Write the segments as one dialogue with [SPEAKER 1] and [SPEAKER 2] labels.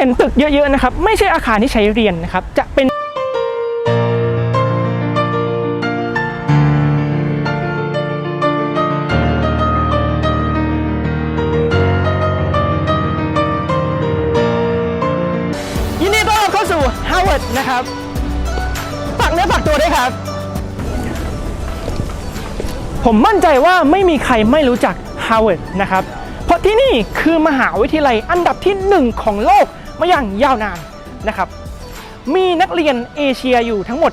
[SPEAKER 1] เห็นตึกเยอะๆนะครับ ไม่ใช่อาคารที่ใช้เรียนนะครับ จะเป็นยินดีต้อนรับเข้าสู่ Harvard นะครับฝากเนื้อฝากตัวด้วยครับ ผมมั่นใจว่าไม่มีใครไม่รู้จัก Harvard นะครับ เพราะที่นี่คือมหาวิทยาลัยอันดับที่หนึ่งของโลก มาอย่างยาวนานนะครับ มีนักเรียนเอเชียอยู่ทั้งหมด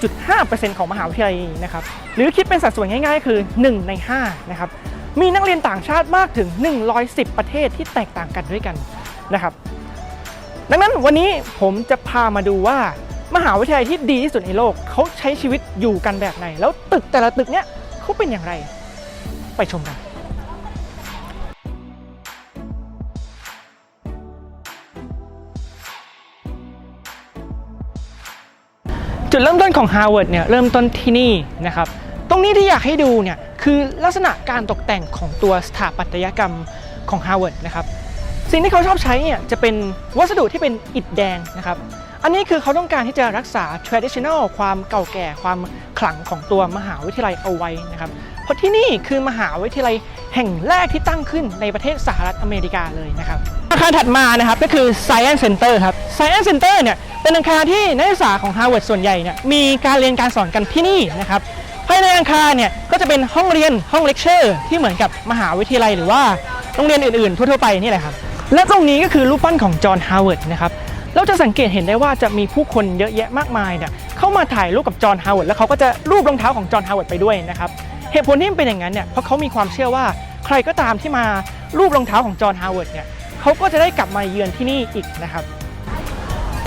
[SPEAKER 1] 21.5%ของมหาวิทยาลัยนะครับ หรือคิดเป็นสัดส่วนง่ายๆ คือ 1 ใน 5 นะครับ มีนักเรียนต่างชาติมากถึง 110 ประเทศที่แตกต่างกันด้วยกันนะครับ ดังนั้นวันนี้ผมจะพามาดูว่ามหาวิทยาลัยที่ดีที่สุดในโลกเขาใช้ชีวิตอยู่กันแบบไหน แล้วตึกแต่ละตึกเนี้ยเขาเป็นอย่างไร ไปชมกัน จุดเริ่มต้นของ Harvard เนี่ยเริ่มต้นที่นี่นะครับ ตรงนี้ที่อยากให้ดูเนี่ยคือลักษณะการตกแต่งของตัวสถาปัตยกรรมของ Harvard นะครับ สิ่งที่เขาชอบใช้เนี่ยจะเป็นวัสดุที่เป็นอิฐแดงนะครับ อันนี้คือเขาต้องการที่จะรักษา traditional ความเก่าแก่ความขลังของตัวมหาวิทยาลัยเอาไว้นะครับ เพราะที่นี่คือมหาวิทยาลัยแห่งแรกที่ตั้งขึ้นในประเทศสหรัฐอเมริกาเลยนะครับอาคารถัดมานะครับก็คือ Science Center ครับ Science Center เนี่ย เป็นอาคารที่นักศึกษาของ Harvard ส่วนใหญ่เนี่ยมีการเรียนการสอนกันที่นี่นะครับภายในอาคารเนี่ยก็จะเป็นห้องเรียนห้องเลคเชอร์ที่เหมือนกับมหาวิทยาลัยหรือว่าโรงเรียนอื่นๆ ทั่วๆไปนี่แหละครับและตรงนี้ก็คือรูปปั้นของจอห์นฮาวเวิร์ดนะครับเราจะสังเกตเห็นได้ว่าจะมีผู้คนเยอะแยะมากมายเนี่ยเข้ามาถ่ายรูปกับจอห์นฮาวเวิร์ดแล้วเขาก็จะรูปรองเท้าของจอห์นฮาวเวิร์ดไปด้วยนะครับเหตุผลที่มันเป็นอย่างนั้นเนี่ยเพราะเขามีความเชื่อว่าใครก็ตามที่มารูปรองเท้าของจอห์นฮาวเวิร์ดเนี่ยเขาก็จะได้กลับมาเยือนที่นี่อีกนะครับ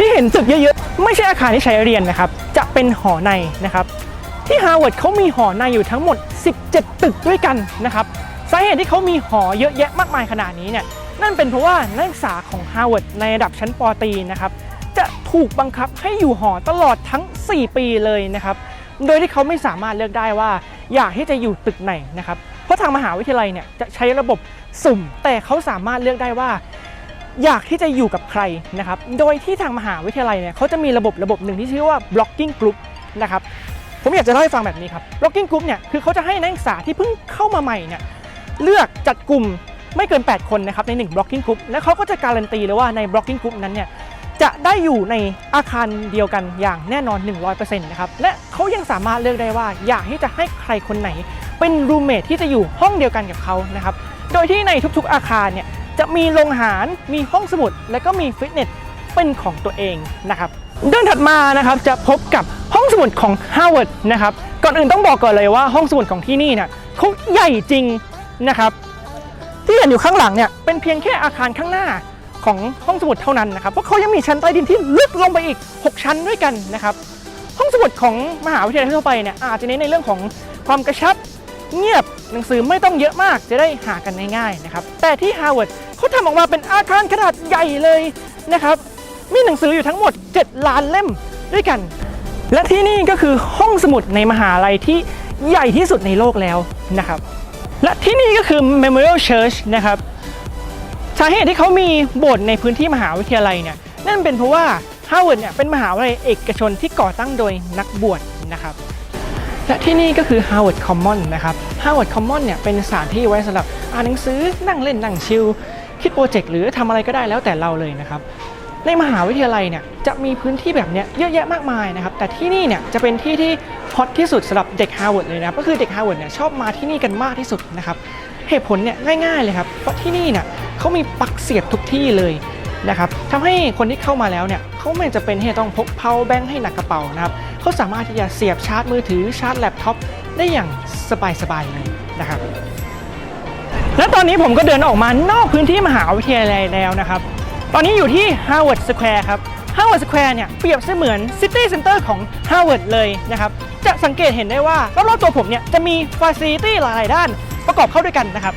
[SPEAKER 1] ที่เห็นตึกเยอะๆ ไม่ใช่อาคารที่ใช้เรียนนะครับ จะเป็นหอในนะครับ ที่ฮาร์วาร์ดเขามีหอในอยู่ทั้งหมด 17 ตึกด้วยกันนะครับสาเหตุที่เขามีหอเยอะแยะมากมายขนาดนี้เนี่ยนั่นเป็นเพราะว่านักศึกษาของฮาร์วาร์ดในระดับชั้นปตรีนะครับจะถูกบังคับให้อยู่หอตลอดทั้ง 4 ปีเลยนะครับ โดยที่เขาไม่สามารถเลือกได้ว่า อยากที่จะอยู่ตึกไหนนะครับ เพราะทางมหาวิทยาลัยเนี่ยจะใช้ระบบสุ่ม แต่เขาสามารถเลือกได้ว่า อยากที่จะอยู่กับใครนะครับ โดยที่ทางมหาวิทยาลัยเนี่ยเขาจะมีระบบระบบหนึ่งที่ชื่อว่า blocking group นะครับ ผมอยากจะเล่าให้ฟังแบบนี้ครับ blocking group เนี่ยคือเขาจะให้นักศึกษาที่เพิ่งเข้ามาใหม่เนี่ยเลือกจัดกลุ่มไม่เกิน 8 คนนะครับใน 1 blocking group และเขาก็จะการันตีเลยว่าใน blocking group นั้นเนี่ยจะได้อยู่ในอาคารเดียวกันอย่างแน่นอน 100%นะครับ และเขายังสามารถเลือกได้ว่าอยากที่จะให้ใครคนไหน เป็นรูเมทที่จะอยู่ห้องเดียวกันกับเขานะครับ โดยที่ในทุกๆอาคารเนี่ย จะมีโรงอาหาร มีห้องสมุด และก็มีฟิตเนสเป็นของตัวเองนะครับเดินถัดมานะครับจะพบกับห้องสมุดของ Harvard นะครับก่อนอื่นต้องบอกก่อนเลยว่าห้องสมุดของที่นี่เนี่ยเขาใหญ่จริงนะครับ ที่เห็นอยู่ข้างหลังเนี่ยเป็นเพียงแค่อาคารข้างหน้าของห้องสมุดเท่านั้นนะครับเพราะเขายังมีชั้นใต้ดินที่ลึกลงไปอีก 6 ชั้นด้วยกันนะครับห้องสมุดของมหาวิทยาลัยทั่วไปเนี่ยอาจจะเน้นในเรื่องของความกระชับเงียบ หนังสือไม่ต้องเยอะมากจะได้หากันง่ายๆนะครับแต่ที่ Harvard เขาทำออกมาเป็นอาคารขนาดใหญ่เลยนะครับมีหนังสืออยู่ทั้งหมด 7 ล้านเล่มด้วยกัน และที่นี่ก็คือห้องสมุดในมหาลัยที่ใหญ่ที่สุดในโลกแล้วนะครับ และที่นี่ก็คือ Memorial Church นะครับสาเหตุที่เขามีโบสถ์ในพื้นที่มหาวิทยาลัยเนี่ยนั่นเป็นเพราะว่า Harvard เนี่ยเป็นมหาวิทยาลัยเอกชนที่ก่อตั้งโดยนักบวชนะครับ และที่นี่ก็คือ Harvard Common นะครับ Harvard Common เนี่ยเป็นสถานที่ไว้สำหรับอ่านหนังสือนั่งเล่นนั่งชิลคิดโปรเจกต์หรือทำอะไรก็ได้แล้วแต่เราเลยนะครับในมหาวิทยาลัยเนี่ยจะมีพื้นที่แบบเนี้ยเยอะแยะมากมายนะครับแต่ที่นี่เนี่ยจะเป็นที่ที่ฮอตที่สุดสำหรับเด็ก Harvard เลยนะครับก็คือเด็ก Harvard เนี่ยชอบมาที่นี่กันมากที่สุดนะครับเหตุผลเนี่ยง่ายๆเลยครับเพราะที่นี่เนี่ยเขามีปลั๊กเสียบทุกที่เลย นะครับทำให้คนที่เข้ามาแล้วเนี่ยเขาไม่จะเป็นที่จะต้องพก power bank ให้หนักกระเป๋านะครับเขาสามารถที่จะเสียบชาร์จมือถือชาร์จแล็ปท็อปได้อย่างสบายๆเลยนะครับและตอนนี้ผมก็เดินออกมานอกพื้นที่มหาวิทยาลัยแล้วนะครับ ตอนนี้อยู่ที่ Harvard Square ครับ Harvard Square เนี่ยเปรียบเสมือน City Center ของ Harvard เลยนะครับ จะสังเกตเห็นได้ว่ารอบๆตัวผมเนี่ยจะมี Facility หลายๆด้านประกอบเข้าด้วยกันนะครับ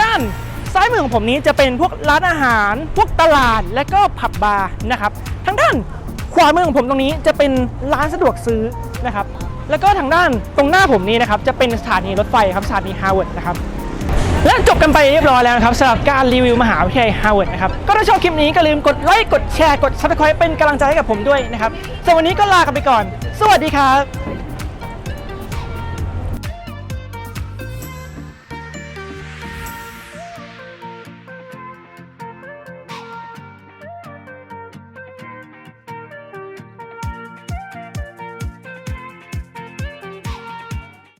[SPEAKER 1] ด้าน ซ้ายมือของผมนี้จะเป็นพวกร้านอาหาร พวกตลาดและก็ผับบาร์นะครับทางด้านขวามือของผมตรงนี้จะเป็นร้านสะดวกซื้อนะครับ แล้วก็ทางด้านตรงหน้าผมนี้นะครับจะเป็นสถานีรถไฟครับสถานี Harvard นะครับและจบกันไปเรียบร้อยแล้วนะครับสำหรับการรีวิวมหาวิทยาลัยฮาร์วาร์ดนะครับก็ถ้าชอบคลิปนี้ก็ลืมกดไลค์กดแชร์กด subscribe เป็นกำลังใจให้กับผมด้วยนะครับสำหรับวันนี้ก็ลากันไปก่อน สวัสดีครับ